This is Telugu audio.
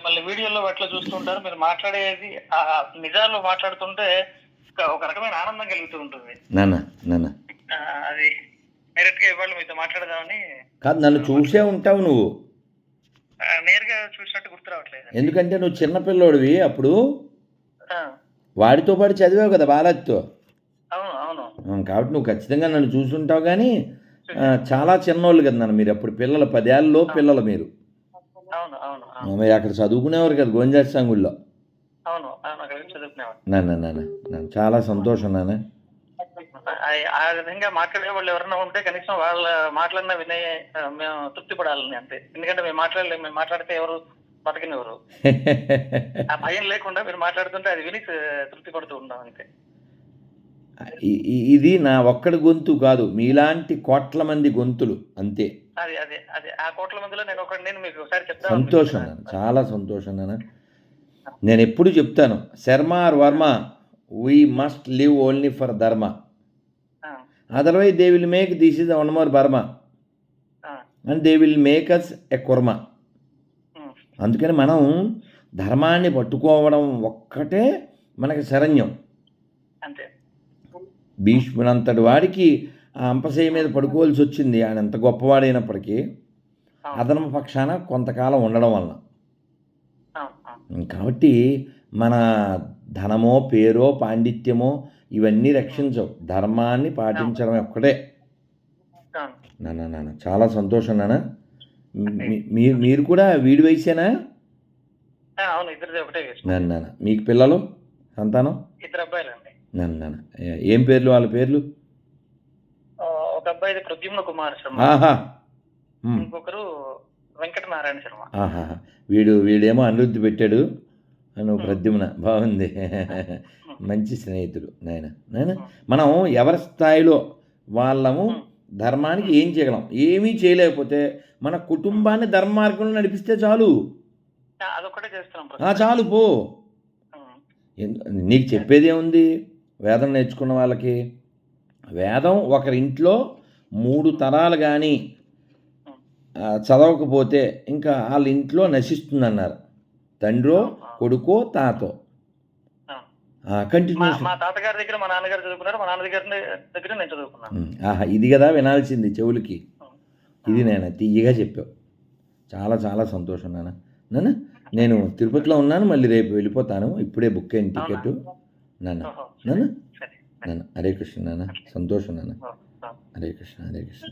మిమ్మల్ని వీడియోలో అట్లా చూస్తుంటారు మీరు మాట్లాడేది ఆ నిజాలు మాట్లాడుతుంటే ఒక- రకమైన ఆనందం కలుగుతూ ఉంటుంది. నాన్న నాన్న. ఆ, అది డైరెక్ట్గా ఇవాళ మీతో మాట్లాడదామని. కాదు నన్ను చూసే ఉంటావు నువ్వు. నేరుగా చూసినట్టు గుర్తు రావట్లేదు. ఎందుకంటే నువ్వు చిన్నపిల్లోడివి అప్పుడు. వాడితో పాటు చదివావు కదా బాలత్తో అవును అవును. కాబట్టి నువ్వు ఖచ్చితంగా నన్ను చూసుంటావు కానీ చాలా చిన్నోళ్ళు కదా నాన్న మీరు అప్పుడు పిల్లలు పదేళ్ళలో పిల్లలు మీరు. అవును మరి అక్కడ చదువుకునేవారు కదా గోంజాటి సంగుల్లో నాన్న నాన్న నాన్న చాలా సంతోషం నాన్న. ఆ- విధంగా మాట్లాడే వాళ్ళు ఎవరైనా ఉంటే కనీసం వాళ్ళ మాటలన్నా వినే మేము తృప్తి పడాలని అంతే. ఎందుకంటే మేము మాట్లాడలేము మేము మాట్లాడితే ఎవరు బతకనివ్వరు. ఆ భయం లేకుండా మీరు మాట్లాడుతుంటే అది విని తృప్తి పడుతూ ఉంటాం అంతే. ఇది నా ఒక్కడి గొంతు కాదు మీలాంటి కోట్ల మంది గొంతులు అంతే. అది అదే అదే. ఆ కోట్ల మందిలో నేను ఒకటి నేను మీకు ఒకసారి చెప్తాను సంతోషం చాలా సంతోషం నాన్న. నేను ఎప్పుడు చెప్తాను Sharma are Varma we must live only for dharma otherwise they will make this is one more Burma and they will make us a kurma అందుకని మనం ధర్మాన్ని పట్టుకోవడం ఒక్కటే మనకి శరణ్యం. అంతే. భీష్మునంతటి వాడికి ఆ అంపశయ్య మీద పడుకోవాల్సి వచ్చింది. ఆయన ఎంత గొప్పవాడైనప్పటికీ అధర్మ పక్షాన కొంతకాలం ఉండడం వలన. కాబట్టి మన ధనమో పేరో పాండిత్యమో ఇవన్నీ రక్షించవు. ధర్మాన్ని పాటించడం ఒక్కటే. నాన్న నాన్న చాలా సంతోషం నాన్న మీ- మీ- మీరు కూడా వీడి వయసేనా? నాన్న మీకు పిల్లలు సంతానం? ఇద్దరు అబ్బాయిలు. నాన్న ఏ- పేర్లు వాళ్ళ పేర్లు? ఒక అబ్బాయిది ప్రద్యుమ్న కుమార్ శర్మ. ఇంకొకరు వెంకట నారాయణ శర్మ. ఆహా. వీడు వీడేమో అనిరుద్ధి పెట్టాడు. నువ్వు ప్రద్యుమ్న. బాగుంది. మంచి స్నేహితుడు నాయన. నాయన మనం ఎవరి స్థాయిలో వాళ్ళము ధర్మానికి ఏం చేయగలం? ఏమీ చేయలేకపోతే మన కుటుంబాన్ని ధర్మ మార్గంలో నడిపిస్తే చాలు. చాలు పో. నీకు చెప్పేదే ఉంది వేదం నేర్చుకున్న వాళ్ళకి. వేదం ఒకరి ఇంట్లో మూడు తరాలు కానీ చదవకపోతే ఇంకా వాళ్ళ ఇంట్లో నశిస్తుంది అన్నారు తండ్రో కొడుకో తాతో. మా కంటిన్యూషన్ మా తాతగారి దగ్గర మా నాన్నగారు చదువుకున్నారు. మా నాన్నగారి దగ్గర నేను చదువుకున్నాను. ఆహా ఇది కదా వినాల్సింది చెవులకి. ఇది నేను తీయగా చెప్పావు. చాలా చాలా సంతోషం నాన్న. నాన్న నేను తిరుపతిలో ఉన్నాను. మళ్ళీ రేపు వెళ్ళిపోతాను. ఇప్పుడే బుక్ అయిన టికెట్. నాన్న ఓహో, నాన్న సరే నాన్న హరే కృష్ణ నాన్న సంతోషం నాన్న ఓ, ఓ. హరే కృష్ణ హరే కృష్ణ